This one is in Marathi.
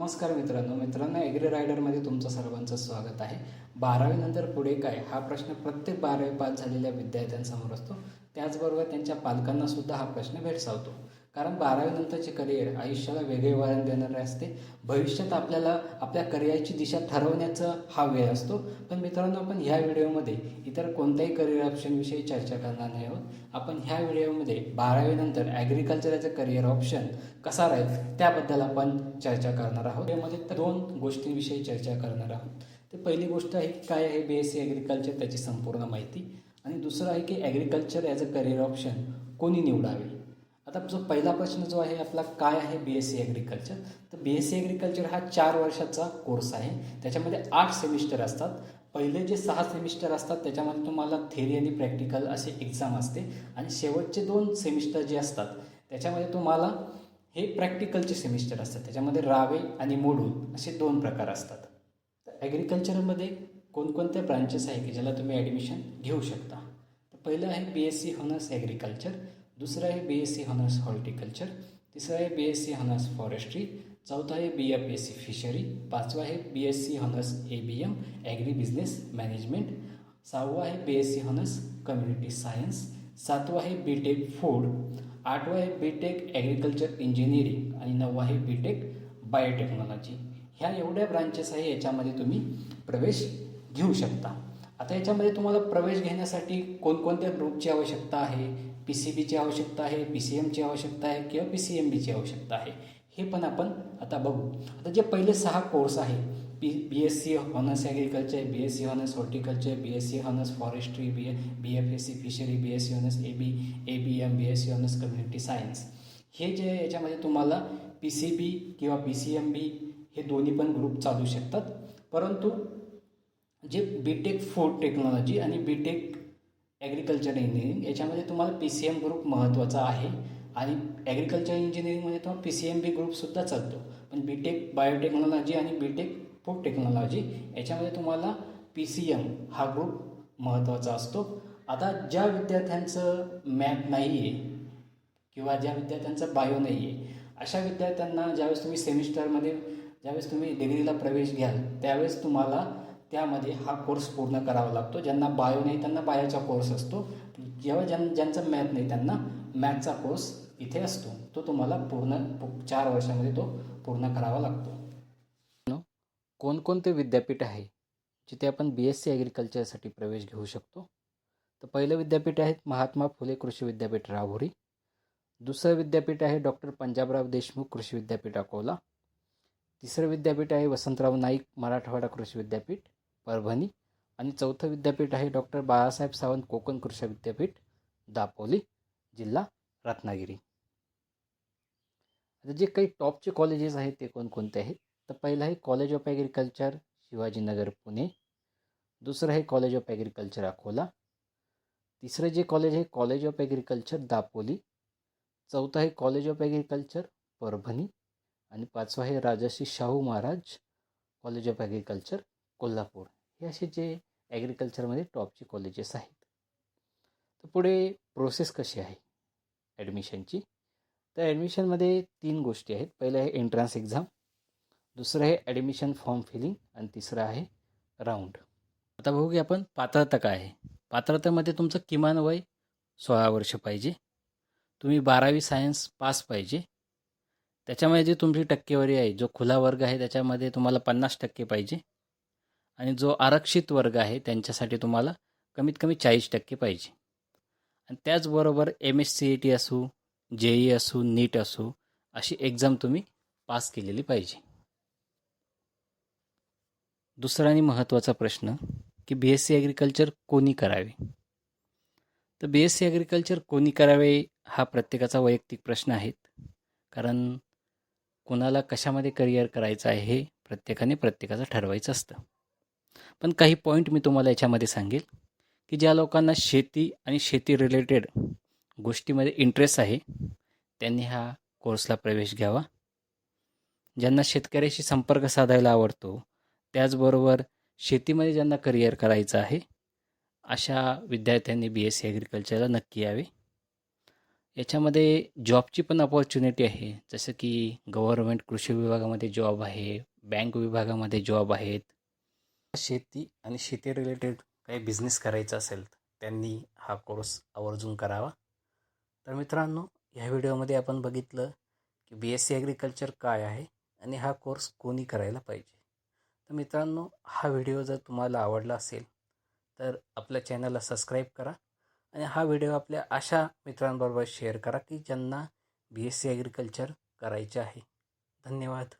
नमस्कार मित्रांनो मित्रांनो एग्री रायडरमध्ये तुमचं सर्वांचं स्वागत आहे. बारावीनंतर पुढे काय हा प्रश्न प्रत्येक बारावी पास झालेल्या विद्यार्थ्यांसमोर असतो. त्याचबरोबर त्यांच्या पालकांना सुद्धा हा प्रश्न भेडसावतो. कारण बारावीनंतरचे करिअर आयुष्याला वेगळे वळण देणारे असते. भविष्यात आपल्याला आपल्या करिअरची दिशा ठरवण्याचा हा वेळ असतो. पण मित्रांनो आपण ह्या व्हिडिओमध्ये इतर कोणत्याही करिअर ऑप्शनविषयी चर्चा करणार नाही आहोत. आपण ह्या व्हिडिओमध्ये बारावीनंतर ॲग्रिकल्चरचं करिअर ऑप्शन कसा राहील त्याबद्दल आपण चर्चा करणार आहोत. यामध्ये दोन गोष्टींविषयी चर्चा करणार आहोत. तर पहिली गोष्ट आहे की काय आहे बी एस सी ॲग्रिकल्चर त्याची संपूर्ण माहिती? आणि दुसरं आहे की agriculture as a career option कोणी निवडावे? आता जो पहिला प्रश्न जो आहे आपला काय आहे बी एस सी ॲग्रिकल्चर तर बी एस सी ॲग्रिकल्चर हा चार वर्षाचा कोर्स आहे. त्याच्यामध्ये आठ सेमिस्टर असतात. पहिले जे सहा सेमिस्टर असतात त्याच्यामध्ये तुम्हाला थेरी आणि प्रॅक्टिकल असे एक्झाम असते. आणि शेवटचे दोन सेमिस्टर जे असतात त्याच्यामध्ये तुम्हाला हे प्रॅक्टिकलचे सेमिस्टर असतात. त्याच्यामध्ये रावे आणि मोडूल असे दोन प्रकार असतात. तर ॲग्रिकल्चरमध्ये कोणकोणत्या ब्रांचेस आहे की ज्याला तुम्ही ॲडमिशन घेऊ शकता? तर पहिलं आहे B S C honours agriculture दुसरं आहे B S C honours horticulture तिसरं आहे B S C honours forestry चौथं आहे B F S C fishery पाचवं आहे B S C honours A B M agri business management सहावं आहे B S C honours community science सातवं आहे बी टेक फूड आठवं आहे बी टेक ॲग्रिकल्चर इंजिनिअरिंग आणि नववं आहे बी टेक बायोटेक्नॉलॉजी ह्या एवढ्या ब्रांचेस आहे याच्यामध्ये तुम्ही प्रवेश घेऊ शकता. आता याच्यामध्ये तुम्हाला प्रवेश घेण्यासाठी कोणकोणत्या ग्रुपची आवश्यकता आहे? पी सी बीची आवश्यकता आहे पी सी एमची आवश्यकता आहे किंवा पी सी एम बीची आवश्यकता आहे. हे पण आपण आता बघू. आता जे पहिले सहा कोर्स आहे P B S C honours agriculture B S C honours horticulture B S C honours forestry B A B F S C fishery B S C honours A B A B M B S C honours community science हे जे याच्यामध्ये तुम्हाला पी सी बी किंवा पी सी एम बी हे दोन्ही पण ग्रुप चालू शकतात. परंतु जे बी टेक फूड टेक्नॉलॉजी आणि बी टेक ॲग्रिकल्चर इंजिनिअरिंग याच्यामध्ये तुम्हाला पी सी एम ग्रुप महत्त्वाचा आहे. आणि ॲग्रिकल्चर इंजिनिअरिंगमध्ये तुम्हाला पी सी एम बी ग्रुपसुद्धा चालतो. पण बी टेक बायोटेक्नॉलॉजी आणि बी टेक फूड टेक्नॉलॉजी याच्यामध्ये तुम्हाला पी सी एम हा ग्रुप महत्त्वाचा असतो. आता ज्या विद्यार्थ्यांचं मॅथ नाही आहे किंवा ज्या विद्यार्थ्यांचं बायो नाही आहे अशा विद्यार्थ्यांना ज्यावेळेस तुम्ही सेमिस्टरमध्ये ज्यावेळेस तुम्ही डिग्रीला प्रवेश घ्याल त्यावेळेस तुम्हाला त्यामध्ये हा कोर्स पूर्ण करावा लागतो. ज्यांना बायो नाही त्यांना बायोचा कोर्स असतो. जेव्हा ज्यां ज्यांचा मॅथ नाही त्यांना मॅथचा कोर्स इथे असतो. तो तुम्हाला पूर्ण चार वर्षामध्ये तो पूर्ण करावा लागतो. कोणकोणते विद्यापीठ आहे जिथे आपण बी एस सी ॲग्रिकल्चरसाठी प्रवेश घेऊ शकतो? तर पहिलं विद्यापीठ आहे महात्मा फुले कृषी विद्यापीठ राहुरी. दुसरं विद्यापीठ आहे डॉक्टर पंजाबराव देशमुख कृषी विद्यापीठ अकोला. तिसरं विद्यापीठ आहे वसंतराव नाईक मराठवाडा कृषी विद्यापीठ. परभणी. आणि चौथं विद्यापीठ आहे डॉक्टर बाळासाहेब सावंत कोकण कृषी विद्यापीठ दापोली जिल्हा रत्नागिरी. आता जे काही टॉपचे कॉलेजेस आहेत ते कोणकोणते आहेत? तर पहिलं आहे college of agriculture Shivajinagar Pune. दुसरं आहे कॉलेज ऑफ ॲग्रिकल्चर अकोला. तिसरं जे कॉलेज आहे कॉलेज ऑफ ॲग्रिकल्चर दापोली. चौथं आहे कॉलेज ऑफ ॲग्रिकल्चर परभणी. आणि पाचवं आहे Rajarshi Shahu Maharaj college of agriculture Kolhapur हे असे जे ॲग्रिकल्चरमध्ये टॉपचे कॉलेजेस आहेत. तर पुढे प्रोसेस कशी आहे? ॲडमिशनची तर ॲडमिशनमध्ये तीन गोष्टी आहेत. पहिलं आहे एंट्रन्स एक्झाम दुसरं आहे ॲडमिशन फॉर्म फिलिंग आणि तिसरं आहे राऊंड आता बघू की आपण पात्रता काय आहे. पात्रतेमध्ये तुमचं किमान वय सोळा वर्ष पाहिजे. तुम्ही बारावी सायन्स पास पाहिजे. त्याच्यामध्ये जी तुमची टक्केवारी आहे जो खुला वर्ग आहे त्याच्यामध्ये तुम्हाला पन्नास टक्के पाहिजे. आणि जो आरक्षित वर्ग आहे त्यांच्यासाठी तुम्हाला कमीत कमी चाळीस टक्के पाहिजे. आणि त्याचबरोबर M S C E T असू जे ई असू नीट असू अशी एक्झाम तुम्ही पास केलेली पाहिजे. दुसरा आणि महत्त्वाचा प्रश्न की बी एस सी ॲग्रिकल्चर कोणी करावे? तर बी एस सी ॲग्रिकल्चर कोणी करावे हा प्रत्येकाचा वैयक्तिक प्रश्न आहे. कारण कोणाला कशामध्ये करिअर करायचं आहे हे प्रत्येकाने प्रत्येकाचं ठरवायचं असतं. पण काही पॉईंट मी तुम्हाला याच्यामध्ये सांगेल की ज्या लोकांना शेती आणि शेती रिलेटेड गोष्टीमध्ये इंटरेस्ट आहे त्यांनी ह्या कोर्सला प्रवेश घ्यावा. ज्यांना शेतकऱ्याशी संपर्क साधायला आवडतो त्याचबरोबर शेतीमध्ये ज्यांना करिअर करायचं आहे अशा विद्यार्थ्यांनी बी एस सी ॲग्रिकल्चरला नक्की यावे. याच्यामध्ये जॉबची पण अपॉर्च्युनिटी आहे जसं की गव्हर्मेंट कृषी विभागामध्ये जॉब आहे बँक विभागामध्ये जॉब आहेत शेती आणि शेती रिलेटेड काही बिझनेस करायचा असेल त्यांनी हा कोर्स आवर्जून करावा. तर मित्रांनो ह्या व्हिडिओमध्ये आपण बघितलं की बी एस सी ॲग्रिकल्चर काय आहे आणि हा कोर्स कोणी करायला पाहिजे. तर मित्रांनो हा व्हिडिओ जर तुम्हाला आवडला असेल तर आपल्या चॅनलला सबस्क्राईब करा आणि हा व्हिडिओ आपल्या अशा मित्रांबरोबर शेअर करा की ज्यांना बी एस सी ॲग्रिकल्चर करायचे आहे. धन्यवाद.